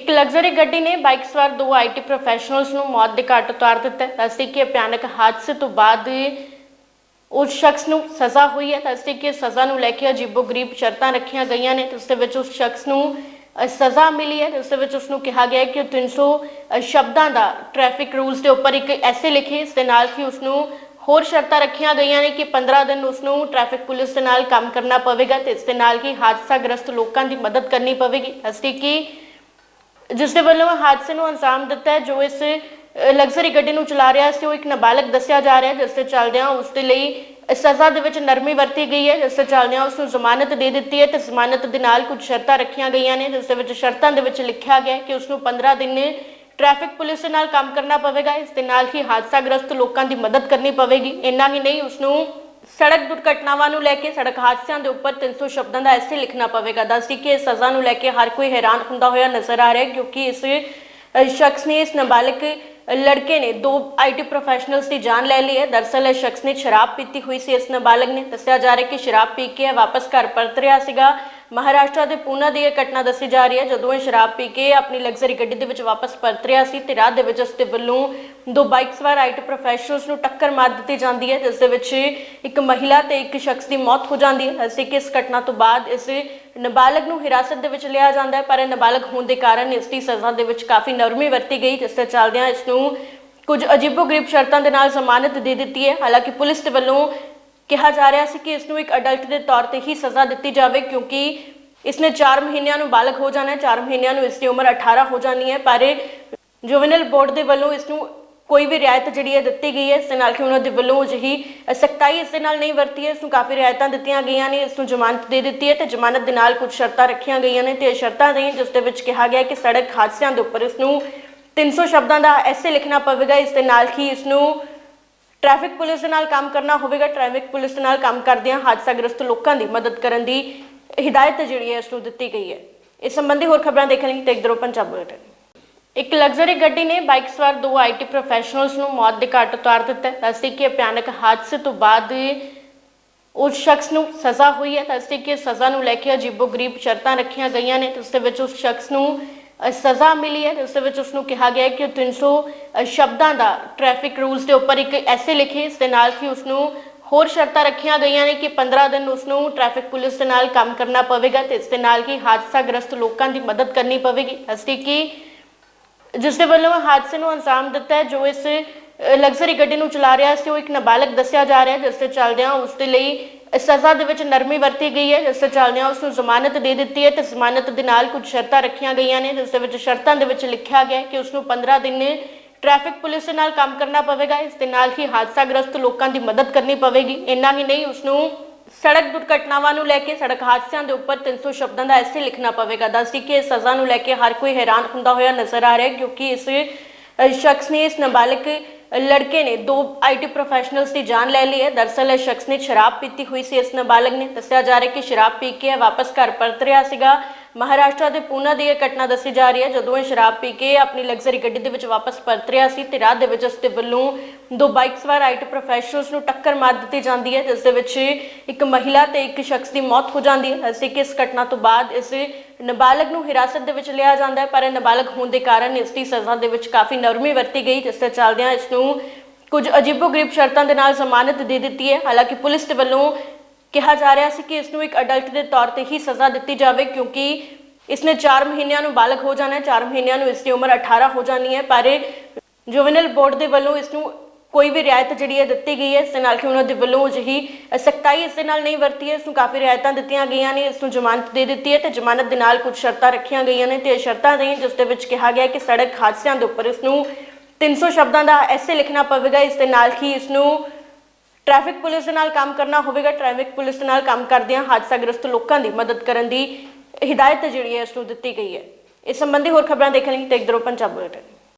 ਇੱਕ ਲਗਜ਼ਰੀ ਗੱਡੀ ਨੇ ਬਾਈਕ ਸਵਾਰ ਦੋ ਆਈਟੀ ਪ੍ਰੋਫੈਸ਼ਨਲਸ ਨੂੰ ਮੌਤ ਦੇ ਘਾਟ ਉਤਾਰ ਦਿੱਤਾ ਹੈ। ਕਿ ਭਿਆਨਕ ਹਾਦਸੇ ਤੋਂ ਬਾਅਦ ਉਸ ਸ਼ਖਸ ਨੂੰ ਸਜ਼ਾ ਹੋਈ ਹੈ। ਦੱਸਦੀ ਕਿ ਸਜ਼ਾ ਨੂੰ ਲੈ ਕੇ ਅਜੀਬੋ-ਗਰੀਬ ਸ਼ਰਤਾਂ ਰੱਖੀਆਂ ਗਈਆਂ ਨੇ। ਉਸ ਦੇ ਵਿੱਚ ਉਸ ਸ਼ਖਸ ਨੂੰ ਸਜ਼ਾ ਮਿਲੀ ਹੈ। ਉਸ ਵਿੱਚ ਉਸ ਨੂੰ ਕਿਹਾ ਗਿਆ ਕਿ 300 ਸ਼ਬਦਾਂ ਦਾ ਟ੍ਰੈਫਿਕ ਰੂਲਸ ਦੇ ਉੱਪਰ ਇੱਕ ਐਸੇ ਲਿਖੇ ਇਸ ਦੇ ਨਾਲ ਕਿ ਉਸ ਨੂੰ ਹੋਰ ਸ਼ਰਤਾਂ ਰੱਖੀਆਂ ਗਈਆਂ ਨੇ ਕਿ 15 ਦਿਨ ਉਸ ਨੂੰ ਟ੍ਰੈਫਿਕ ਪੁਲਿਸ ਦੇ ਨਾਲ ਕੰਮ ਕਰਨਾ ਪਵੇਗਾ ਤੇ ਇਸ ਦੇ ਨਾਲ ਹੀ ਹਾਦਸਾਗ੍ਰਸਤ ਲੋਕਾਂ ਦੀ ਮਦਦ ਕਰਨੀ ਪਵੇਗੀ। ਦੱਸਦੀ ਕਿ ਜਿਸ ਦੇ ਵੱਲੋਂ ਹਾਦਸੇ ਨੂੰ ਅੰਜਾਮ ਦਿੱਤਾ ਹੈ, ਜੋ ਇਸ ਲਗਜ਼ਰੀ ਗੱਡੀ ਨੂੰ ਚਲਾ ਰਿਹਾ ਸੀ, ਉਹ ਇੱਕ ਨਾਬਾਲਗ ਦੱਸਿਆ ਜਾ ਰਿਹਾ ਹੈ, ਜਿਸ ਦੇ ਚੱਲਦਿਆਂ ਉਸ ਦੇ ਲਈ ਸਜ਼ਾ ਦੇ ਵਿੱਚ ਨਰਮੀ ਵਰਤੀ ਗਈ ਹੈ, ਜਿਸ ਦੇ ਚੱਲਦਿਆਂ ਉਸ ਨੂੰ ਜ਼ਮਾਨਤ ਦੇ ਦਿੱਤੀ ਹੈ ਤੇ ਜ਼ਮਾਨਤ ਦੇ ਨਾਲ ਕੁਝ ਸ਼ਰਤਾਂ ਰੱਖੀਆਂ ਗਈਆਂ ਨੇ, ਜਿਸ ਦੇ ਵਿੱਚ ਸ਼ਰਤਾਂ ਦੇ ਵਿੱਚ ਲਿਖਿਆ ਗਿਆ ਹੈ ਕਿ ਉਸ ਨੂੰ 15 ਦਿਨ ਟ੍ਰੈਫਿਕ ਪੁਲਿਸ ਦੇ ਨਾਲ ਕੰਮ ਕਰਨਾ ਪਵੇਗਾ, ਇਸ ਦੇ ਨਾਲ ਹੀ ਹਾਦਸਾਗ੍ਰਸਤ ਲੋਕਾਂ ਦੀ ਮਦਦ ਕਰਨੀ ਪਵੇਗੀ, ਇੰਨਾ ਹੀ ਨਹੀਂ, ਉਸ ਨੂੰ ਸੜਕ ਦੁਰਘਟਨਾਵਾਂ ਨੂੰ ਲੈ ਕੇ ਸੜਕ ਹਾਦਸਿਆਂ ਦੇ ਉੱਪਰ 300 ਸ਼ਬਦਾਂ ਦਾ ਐਸੇ ਲਿਖਣਾ ਪਵੇਗਾ। ਦੱਸਦੀ ਕਿ ਇਸ ਸਜ਼ਾ ਨੂੰ ਲੈ ਕੇ ਹਰ ਕੋਈ ਹੈਰਾਨ ਹੁੰਦਾ ਹੋਇਆ ਨਜ਼ਰ ਆ ਰਿਹਾ ਕਿਉਂਕਿ ਇਸ ਸ਼ਖਸ ਨੇ ਇਸ ਨਾਬਾਲਗ ਲੜਕੇ ਨੇ ਦੋ ਆਈਟੀ ਪ੍ਰੋਫੈਸ਼ਨਲਸ ਦੀ ਜਾਨ ਲੈ ਲਈ ਹੈ। ਦਰਸਲ ਇਹ ਸ਼ਖਸ ਨੇ ਸ਼ਰਾਬ ਪੀਤੀ ਹੋਈ ਸੀ। ਇਸ ਨਾਬਾਲਗ ਨੇ ਦੱਸਿਆ ਜਾ ਰਿਹਾ ਕਿ ਸ਼ਰਾਬ ਪੀ ਕੇ ਇਹ ਵਾਪਸ ਘਰ ਪਰਤ ਰਿਹਾ ਸੀਗਾ। ਮਹਾਰਾਸ਼ਟਰ ਦੇ ਪੂਨਾ ਦੀ ਇਹ ਘਟਨਾ ਦੱਸੀ ਜਾ ਰਹੀ ਹੈ, ਜਦੋਂ ਇਹ ਸ਼ਰਾਬ ਪੀ ਕੇ ਆਪਣੀ ਲਗਜ਼ਰੀ ਗੱਡੀ ਦੇ ਵਿੱਚ ਵਾਪਸ ਪਰਤ ਰਿਹਾ ਸੀ ਤੇ ਰਾਹ ਦੇ ਵਿੱਚ ਉਸ ਦੇ ਵੱਲੋਂ ਦੋ ਬਾਈਕ ਸਵਾਰ ਆਈਟੀ ਪ੍ਰੋਫੈਸ਼ਨਲਸ ਨੂੰ ਟੱਕਰ ਮਾਰ ਦਿੱਤੀ ਜਾਂਦੀ ਹੈ, ਜਿਸ ਦੇ ਵਿੱਚ ਇੱਕ ਮਹਿਲਾ ਤੇ ਇੱਕ ਸ਼ਖਸ ਦੀ ਮੌਤ ਹੋ ਜਾਂਦੀ ਹੈ। ਅਸੀਂ ਕਿ ਇਸ ਘਟਨਾ ਤੋਂ ਬਾਅਦ ਇਸ ਨਾਬਾਲਗ ਨੂੰ ਹਿਰਾਸਤ ਦੇ ਵਿੱਚ ਲਿਆ ਜਾਂਦਾ ਹੈ, ਪਰ ਨਾਬਾਲਗ ਹੋਣ ਦੇ ਕਾਰਨ ਇਸ ਦੀ ਸਜ਼ਾ ਦੇ ਵਿੱਚ ਕਾਫੀ ਨਰਮੀ ਵਰਤੀ ਗਈ, ਜਿਸ ਦੇ ਚੱਲਦਿਆਂ ਇਸ ਨੂੰ ਕੁਝ ਅਜੀਬੋ-ਗਰੀਬ ਸ਼ਰਤਾਂ ਦੇ ਨਾਲ ਜ਼ਮਾਨਤ ਦੇ ਦਿੱਤੀ ਹੈ। ਹਾਲਾਂਕਿ ਪੁਲਿਸ ਦੇ ਵੱਲੋਂ ਕਿਹਾ ਜਾ ਰਿਹਾ ਸੀ ਕਿ ਇਸ ਨੂੰ ਇੱਕ ਅਡਲਟ ਦੇ ਤੌਰ ਤੇ ਹੀ ਸਜ਼ਾ ਦਿੱਤੀ ਜਾਵੇ ਕਿਉਂਕਿ ਇਸਨੇ 4 ਮਹੀਨਿਆਂ ਨੂੰ ਬਾਲਗ ਹੋ ਜਾਣਾ ਹੈ 4 ਮਹੀਨਿਆਂ ਨੂੰ ਇਸ ਦੀ ਉਮਰ 18 ਹੋ ਜਾਣੀ ਹੈ, ਪਰ ਜੁਵੈਨਲ ਬੋਰਡ ਦੇ ਵੱਲੋਂ ਇਸ ਨੂੰ ਕੋਈ ਵੀ ਰਿਆਇਤ ਜਿਹੜੀ ਹੈ ਦਿੱਤੀ ਗਈ ਹੈ, ਇਸ ਦੇ ਨਾਲ ਕਿ ਉਹਨਾਂ ਦੇ ਵੱਲੋਂ ਅਜਿਹੀ ਸਖਤਾਈ ਇਸ ਦੇ ਨਾਲ ਨਹੀਂ ਵਰਤੀ ਹੈ ਇਸ ਨੂੰ ਕਾਫੀ ਰਿਆਇਤਾਂ ਦਿੱਤੀਆਂ ਗਈਆਂ ਨੇ ਇਸ ਨੂੰ ਜ਼ਮਾਨਤ ਦੇ ਦਿੱਤੀ ਹੈ ਤੇ ਜ਼ਮਾਨਤ ਦੇ ਨਾਲ ਕੁਝ ਸ਼ਰਤਾਂ ਰੱਖੀਆਂ ਗਈਆਂ ਨੇ ਤੇ ਇਹ ਸ਼ਰਤਾਂ ਨੇ ਜਿਸ ਦੇ ਵਿੱਚ ਕਿਹਾ ਗਿਆ ਕਿ ਸੜਕ ਹਾਦਸਿਆਂ ਦੇ ਉੱਪਰ ਇਸ ਨੂੰ 300 ਸ਼ਬਦਾਂ ਦਾ ਐਸੇ ਲਿਖਣਾ ਪਵੇਗਾ, ਇਸ ਦੇ ਨਾਲ ਹੀ ਇਸ ਨੂੰ ਟ੍ਰੈਫਿਕ ਪੁਲਿਸ ਦੇ ਨਾਲ ਕੰਮ ਕਰਨਾ ਹੋਵੇਗਾ, ਟ੍ਰੈਫਿਕ ਪੁਲਿਸ ਦੇ ਨਾਲ ਕੰਮ ਕਰਦਿਆਂ ਹਾਦਸਾਗ੍ਰਸਤ ਲੋਕਾਂ ਦੀ ਮਦਦ ਕਰਨ ਦੀ ਹਿਦਾਇਤ ਜਿਹੜੀ ਹੈ, ਇਸ ਨੂੰ ਦਿੱਤੀ ਗਈ ਹੈ। ਇਸ ਸੰਬੰਧੀ ਹੋਰ ਖਬਰਾਂ ਦੇਖਣ ਲਈ ਦੇਖਦੇ ਰਹੋ ਪੰਜਾਬ ਬੁਲੇਟਿਨ। ਇੱਕ ਲਗਜ਼ਰੀ ਗੱਡੀ ਨੇ ਬਾਈਕ ਸਵਾਰ ਦੋ ਆਈਟੀ ਪ੍ਰੋਫੈਸ਼ਨਲਸ ਨੂੰ ਮੌਤ ਦੇ ਘਾਟ ਉਤਾਰ ਦਿੱਤਾ ਹੈ। ਦੱਸਦੀ ਕਿ ਭਿਆਨਕ ਹਾਦਸੇ ਤੋਂ ਬਾਅਦ ਉਸ ਸ਼ਖਸ ਨੂੰ ਸਜ਼ਾ ਹੋਈ ਹੈ। ਦੱਸਦੀ ਕਿ ਸਜ਼ਾ ਨੂੰ ਲੈ ਕੇ ਅਜੀਬੋ-ਗਰੀਬ ਸ਼ਰਤਾਂ ਰੱਖੀਆਂ ਗਈਆਂ ਨੇ। ਤੇ ਉਸ ਦੇ ਵਿੱਚ ਉਸ ਸ਼ਖਸ ਨੂੰ ਸਜ਼ਾ ਮਿਲੀ ਹੈ ਉਸ ਦੇ ਵਿੱਚ ਉਸ ਨੂੰ ਕਿਹਾ ਗਿਆ ਕਿ ਉਹ 300 ਅ, ਸ਼ਬਦਾਂ ਦਾ ਟ੍ਰੈਫਿਕ ਰੂਲਸ ਦੇ ਉੱਪਰ ਇੱਕ ਐਸੇ ਲਿਖੇ ਇਸ ਦੇ ਨਾਲ ਕਿ ਉਸ ਨੂੰ ਹੋਰ ਸ਼ਰਤਾਂ ਰੱਖੀਆਂ ਗਈਆਂ ਨੇ ਕਿ 15 ਦਿਨ ਉਸ ਨੂੰ ਟ੍ਰੈਫਿਕ ਪੁਲਿਸ ਦੇ ਨਾਲ ਕੰਮ ਕਰਨਾ ਪਵੇਗਾ ਤੇ ਇਸ ਦੇ ਨਾਲ ਹੀ ਹਾਦਸਾਗ੍ਰਸਤ ਲੋਕਾਂ ਦੀ ਮਦਦ ਕਰਨੀ ਪਵੇਗੀ। ਦੱਸਦੀ ਕਿ ਜਿਸ ਦੇ ਵੱਲੋਂ ਹਾਦਸੇ ਨੂੰ ਅੰਜਾਮ ਦਿੱਤਾ ਹੈ ਜੋ ਇਸ ਲਗਜ਼ਰੀ ਗੱਡੀ ਨੂੰ ਚਲਾ ਰਿਹਾ ਸੀ, ਉਹ ਇੱਕ ਨਾਬਾਲਗ ਦੱਸਿਆ ਜਾ ਰਿਹਾ ਹੈ ਜਿਸ ਦੇ ਚੱਲਦਿਆਂ ਉਸ ਦੇ ਲਈ ਸਜ਼ਾ ਦੇ ਵਿੱਚ ਨਰਮੀ ਵਰਤੀ ਗਈ ਹੈ, ਜਿਸ ਦੇ ਚੱਲਦਿਆਂ ਉਸ ਨੂੰ ਜ਼ਮਾਨਤ ਦੇ ਦਿੱਤੀ ਹੈ ਤੇ ਜ਼ਮਾਨਤ ਦੇ ਨਾਲ ਕੁਝ ਸ਼ਰਤਾਂ ਰੱਖੀਆਂ ਗਈਆਂ ਨੇ, ਜਿਸ ਦੇ ਵਿੱਚ ਸ਼ਰਤਾਂ ਦੇ ਵਿੱਚ ਲਿਖਿਆ ਗਿਆ ਕਿ ਉਸ ਨੂੰ 15 ਦਿਨ ਟ੍ਰੈਫਿਕ ਪੁਲਿਸ ਦੇ ਨਾਲ ਕੰਮ ਕਰਨਾ ਪਵੇਗਾ, ਇਸ ਦੇ ਨਾਲ ਹੀ ਹਾਦਸਾਗ੍ਰਸਤ ਲੋਕਾਂ ਦੀ ਮਦਦ ਕਰਨੀ ਪਵੇਗੀ। ਇੰਨਾ ਹੀ ਨਹੀਂ, ਉਸ ਨੂੰ ਸੜਕ ਦੁਰਘਟਨਾਵਾਂ ਨੂੰ ਲੈ ਕੇ, ਸੜਕ ਹਾਦਸਿਆਂ ਦੇ ਉੱਪਰ 300 ਸ਼ਬਦਾਂ ਦਾ ਐਸੇ ਲਿਖਣਾ ਪਵੇਗਾ। ਦੱਸਦੀ ਕਿ ਇਸ ਸਜ਼ਾ ਨੂੰ ਲੈ ਕੇ ਹਰ ਕੋਈ ਹੈਰਾਨ ਹੁੰਦਾ ਹੋਇਆ ਨਜ਼ਰ ਆ ਰਿਹਾ ਹੈ, ਕਿਉਂਕਿ ਇਸ ਸ਼ਖਸ ਨੇ ਇਸ ਨਾਬਾਲਗ ਲੜਕੇ ਨੇ ਦੋ ਆਈਟੀ ਪ੍ਰੋਫੈਸ਼ਨਲਸ ਦੀ ਜਾਨ ਲੈ ਲਈ ਹੈ। ਦਰਸਲ ਇਹ ਸ਼ਖਸ ਨੇ ਸ਼ਰਾਬ ਪੀਤੀ ਹੋਈ ਸੀ। ਇਸ ਨਾਬਾਲਗ ਨੇ ਦੱਸਿਆ ਜਾ ਰਿਹਾ ਕਿ ਸ਼ਰਾਬ ਪੀ ਕੇ ਵਾਪਸ ਘਰ ਪਰਤ ਰਿਹਾ ਸੀਗਾ। ਮਹਾਰਾਸ਼ਟਰ ਦੇ ਪੂਨਾ ਦੀ ਇਹ ਘਟਨਾ ਦੱਸੀ ਜਾ ਰਹੀ ਹੈ। ਜਦੋਂ ਇਹ ਸ਼ਰਾਬ ਪੀ ਕੇ ਆਪਣੀ ਲਗਜ਼ਰੀ ਗੱਡੀ ਦੇ ਵਿੱਚ ਵਾਪਸ ਪਰਤ ਰਿਹਾ ਸੀ ਤੇ ਰਾਹ ਦੇ ਵਿੱਚ ਉਸ ਦੇ ਵੱਲੋਂ ਦੋ ਬਾਈਕ ਸਵਾਰ ਆਈਟੀ ਪ੍ਰੋਫੈਸ਼ਨਲਸ ਨੂੰ ਟੱਕਰ ਮਾਰ ਦਿੱਤੀ ਜਾਂਦੀ ਹੈ। ਜਿਸ ਦੇ ਵਿੱਚ ਇੱਕ ਮਹਿਲਾ ਤੇ ਇੱਕ ਸ਼ਖਸ ਦੀ ਮੌਤ ਹੋ ਜਾਂਦੀ ਹੈ। ਅਸੀਂ ਕਿ ਇਸ ਘਟਨਾ ਤੋਂ ਬਾਅਦ ਇਸ ਨਾਬਾਲਗ ਨੂੰ ਹਿਰਾਸਤ ਦੇ ਵਿੱਚ ਲਿਆ ਜਾਂਦਾ ਹੈ, ਪਰ ਇਹ ਨਾਬਾਲਗ ਹੋਣ ਦੇ ਕਾਰਨ ਇਸ ਦੀ ਸਜ਼ਾ ਦੇ ਵਿੱਚ ਕਾਫੀ ਨਰਮੀ ਵਰਤੀ ਗਈ, ਜਿਸ ਦੇ ਚੱਲਦਿਆਂ ਇਸ ਨੂੰ ਕੁਝ ਅਜੀਬੋ-ਗਰੀਬ ਸ਼ਰਤਾਂ ਦੇ ਨਾਲ ਜ਼ਮਾਨਤ ਦੇ ਦਿੱਤੀ ਹੈ। ਹਾਲਾਂਕਿ ਪੁਲਿਸ ਦੇ ਵੱਲੋਂ ਕਿਹਾ ਜਾ ਰਿਹਾ ਸੀ ਕਿ ਇਸ ਨੂੰ ਇੱਕ ਅਡਲਟ ਦੇ ਤੌਰ ਤੇ ਹੀ ਸਜ਼ਾ ਦਿੱਤੀ ਜਾਵੇ ਕਿਉਂਕਿ ਇਸਨੇ 4 ਮਹੀਨਿਆਂ ਨੂੰ ਬਾਲਗ ਹੋ ਜਾਣਾ ਹੈ 4 ਮਹੀਨਿਆਂ ਨੂੰ ਇਸ ਦੀ ਉਮਰ 18 ਹੋ ਜਾਣੀ ਹੈ, ਪਰ ਜੁਵੈਨਲ ਬੋਰਡ ਦੇ ਵੱਲੋਂ ਇਸ ਨੂੰ ਕੋਈ ਵੀ ਰਿਆਇਤ ਜਿਹੜੀ ਹੈ ਦਿੱਤੀ ਗਈ ਹੈ, ਇਸ ਦੇ ਨਾਲ ਕਿ ਉਹਨਾਂ ਦੇ ਵੱਲੋਂ ਅਜਿਹੀ ਸਖਤਾਈ ਇਸ ਦੇ ਨਾਲ ਨਹੀਂ ਵਰਤੀ ਹੈ, ਇਸ ਨੂੰ ਕਾਫੀ ਰਿਆਇਤਾਂ ਦਿੱਤੀਆਂ ਗਈਆਂ ਨੇ, ਇਸ ਨੂੰ ਜ਼ਮਾਨਤ ਦੇ ਦਿੱਤੀ ਹੈ ਤੇ ਜ਼ਮਾਨਤ ਦੇ ਨਾਲ ਕੁਝ ਸ਼ਰਤਾਂ ਰੱਖੀਆਂ ਗਈਆਂ ਨੇ ਤੇ ਇਹ ਸ਼ਰਤਾਂ ਨੇ ਜਿਸ ਦੇ ਵਿੱਚ ਕਿਹਾ ਗਿਆ ਕਿ ਸੜਕ ਹਾਦਸਿਆਂ ਦੇ ਉੱਪਰ ਇਸ ਨੂੰ 300 ਸ਼ਬਦਾਂ ਦਾ ਐਸੇ ਲਿਖਣਾ ਪਵੇਗਾ, ਇਸ ਦੇ ਨਾਲ ਹੀ ਇਸ ਨੂੰ ਟ੍ਰੈਫਿਕ ਪੁਲਿਸ ਦੇ ਨਾਲ ਕੰਮ ਕਰਨਾ ਹੋਵੇਗਾ। ਟ੍ਰੈਫਿਕ ਪੁਲਿਸ ਦੇ ਨਾਲ ਕੰਮ ਕਰਦਿਆਂ ਹਾਦਸਾਗ੍ਰਸਤ ਲੋਕਾਂ ਦੀ ਮਦਦ ਕਰਨ ਦੀ ਹਿਦਾਇਤ ਜਿਹੜੀ ਹੈ, ਇਸ ਨੂੰ ਦਿੱਤੀ ਗਈ ਹੈ। ਇਸ ਸੰਬੰਧੀ ਹੋਰ ਖਬਰਾਂ ਦੇਖਣ ਲਈ ਦੇਖਦੇ ਰਹੋ ਪੰਜਾਬ ਬੁਲੇਟਿਨ।